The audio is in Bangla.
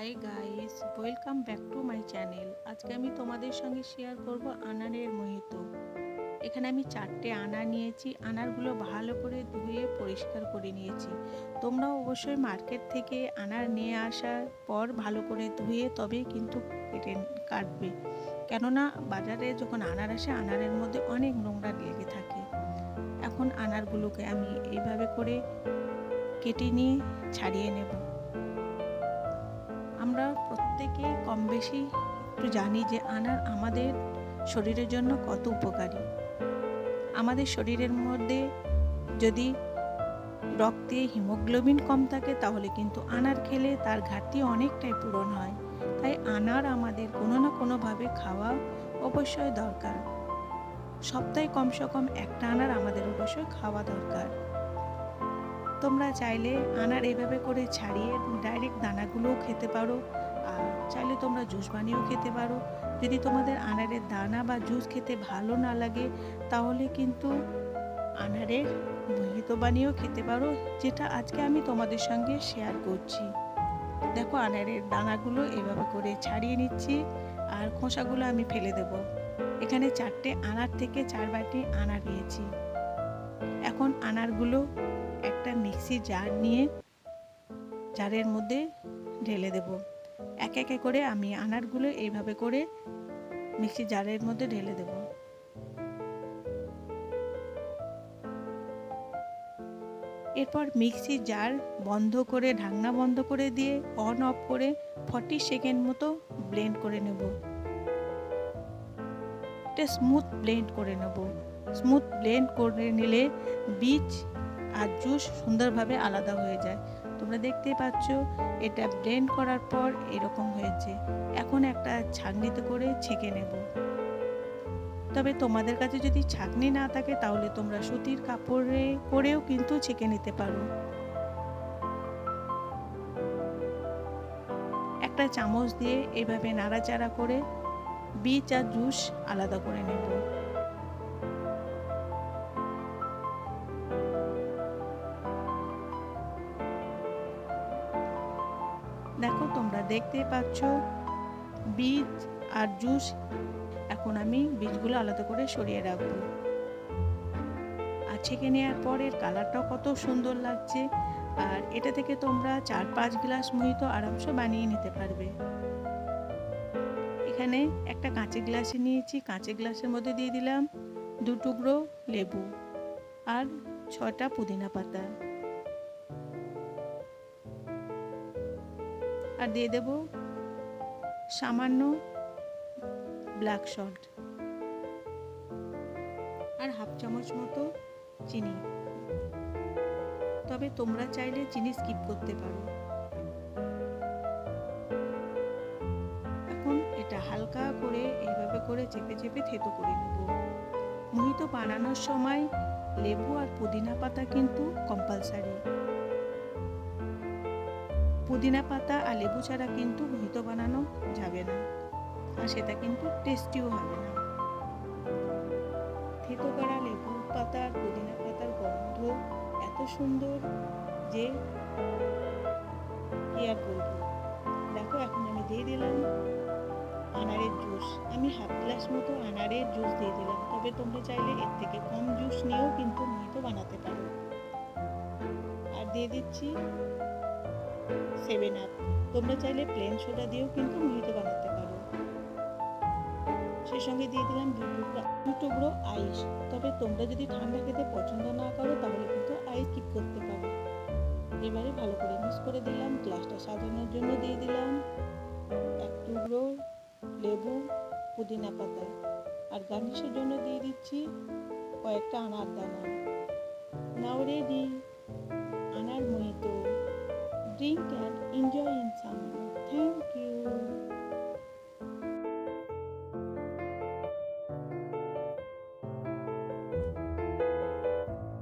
Hi guys welcome back to my channel আজকে আমি তোমাদের সঙ্গে শেয়ার করব আনারের মোহিত। এখানে আমি চারটে আনার নিয়েছি। আনারগুলো ভালো করে ধুয়ে পরিষ্কার করে নিয়েছি। তোমরাও অবশ্যই মার্কেট থেকে আনার নিয়ে আসার পর ভালো করে ধুয়ে তবে কিন্তু কেটে কাটবে। কেননা বাজারে যখন আনার আসে, আনারের মধ্যে অনেক নোংরা লেগে থাকে। এখন আনারগুলোকে আমি এইভাবে করে কেটে নিয়ে ছাড়িয়ে নেব। আমরা প্রত্যেকে কম বেশি একটু জানি যে আনার আমাদের শরীরের জন্য কত উপকারী। আমাদের শরীরের মধ্যে যদি রক্তে হিমোগ্লোবিন কম থাকে, তাহলে কিন্তু আনার খেলে তার ঘাটতি অনেকটাই পূরণ হয়। তাই আনার আমাদের কোনো না কোনোভাবে খাওয়া অবশ্যই দরকার। সপ্তাহে কমসে কম একটা আনার আমাদের অবশ্যই খাওয়া দরকার। তোমরা চাইলে আনার এভাবে করে ছাড়িয়ে ডাইরেক্ট দানাগুলোও খেতে পারো। আর চাইলে তোমরা জুস বানিয়েও খেতে পারো। যদি তোমাদের আনারের দানা বা জুস খেতে ভালো না লাগে, তাহলে কিন্তু আনারের মোহিত বানিয়েও খেতে পারো, যেটা আজকে আমি তোমাদের সঙ্গে শেয়ার করছি। দেখো আনারের দানাগুলো এভাবে করে ছাড়িয়ে নিচ্ছি, আর খোসাগুলো আমি ফেলে দেব। এখানে চারটে আনার থেকে চার বাটি আনার নিয়েছি। এখন আনারগুলো একটা মিক্সি জার নিয়ে জারের মধ্যে ঢেলে দেব। এক একে করে আমি আনারগুলো এইভাবে করে মিক্সি জারের মধ্যে ঢেলে দেব। এরপর মিক্সি জার বন্ধ করে, ঢাকনা বন্ধ করে দিয়ে অন অফ করে ফর্টি সেকেন্ড মতো ব্লেন্ড করে নেব। স্মুথ ব্লেন্ড করে নেব। স্মুথ ব্লেন্ড করে নিলে বীজ আর জুস সুন্দরভাবে আলাদা হয়ে যায়। তোমরা দেখতেই পাচ্ছ, এটা ব্লেন্ড করার পর এরকম হয়েছে। এখন একটা ছাঁকনিতে করে ছেঁকে নেব। তবে তোমাদের কাছে যদি ছাঁকনি না থাকে, তাহলে তোমরা সুতির কাপড়ে করেও কিন্তু ছেঁকে নিতে পারো। একটা চামচ দিয়ে এভাবে নাড়াচাড়া করে বীজ আর জুস আলাদা করে নেব। দেখো, তোমরা দেখতে পাচ্ছ, বীজ আর জুস এখন আমি বীজগুলো আলাদা করে সরিয়ে রাখব। আর ছেঁকে নেওয়ার পর এর কালারটাও কত সুন্দর লাগছে। আর এটা থেকে তোমরা চার পাঁচ গ্লাস মোহিত আরামসে বানিয়ে নিতে পারবে। এখানে একটা কাঁচের গ্লাসে নিয়েছি। কাঁচের গ্লাসের মধ্যে দিয়ে দিলাম দু টুকরো লেবু আর ছটা পুদিনা পাতা। আর দিয়ে দেব সামান্য ব্ল্যাক সল্ট আর হাফ চামচ মতো চিনি। তবে তোমরা চাইলে চিনি স্কিপ করতে পারো। এখন এটা হালকা করে এইভাবে করে চেপে চেপে থেতো করে নেব। মোহিত বানানোর সময় লেবু আর পুদিনা পাতা কিন্তু কম্পালসারি পুদিনা পাতা আর লেবু ছাড়া কিন্তু মোহিত বানানো যাবে না। আর সেটা কিন্তু টেস্টিও হবে না। থেতো করা লেবু পাতা আর পুদিনা পাতার গন্ধ এত সুন্দর যে কি আর দেখো, এখন আমি দিয়ে দিলাম আনারের জুস। আমি হাফ গ্লাস মতো আনারের জুস দিয়ে দিলাম। তবে তোমরা চাইলে এর থেকে কম জুস নিয়েও কিন্তু মোহিত বানাতে পারো। আর দিয়ে দিচ্ছি সেভেন আপ। তোমরা চাইলে প্লেন সোডা দিয়েও কিন্তু মোহিত বানাতে পারো। সেই সঙ্গে দিয়ে দিলাম দু টুকরো টুকরো আইস। তবে তোমরা যদি ঠান্ডা খেতে পছন্দ না করো, তাহলে কিন্তু আইস কিপ করতে পারো। এবারে ভালো করে মিক্স করে দিলাম গ্লাসটা সাজানোর জন্য দিয়ে দিলাম এক টুকরো লেবু পুদিনা পাতা। আর গার্নিশের জন্য দিয়ে দিচ্ছি কয়েকটা আনার দানা। নাও রেডি আনার মোহিত। Drink and enjoy in summer. Thank.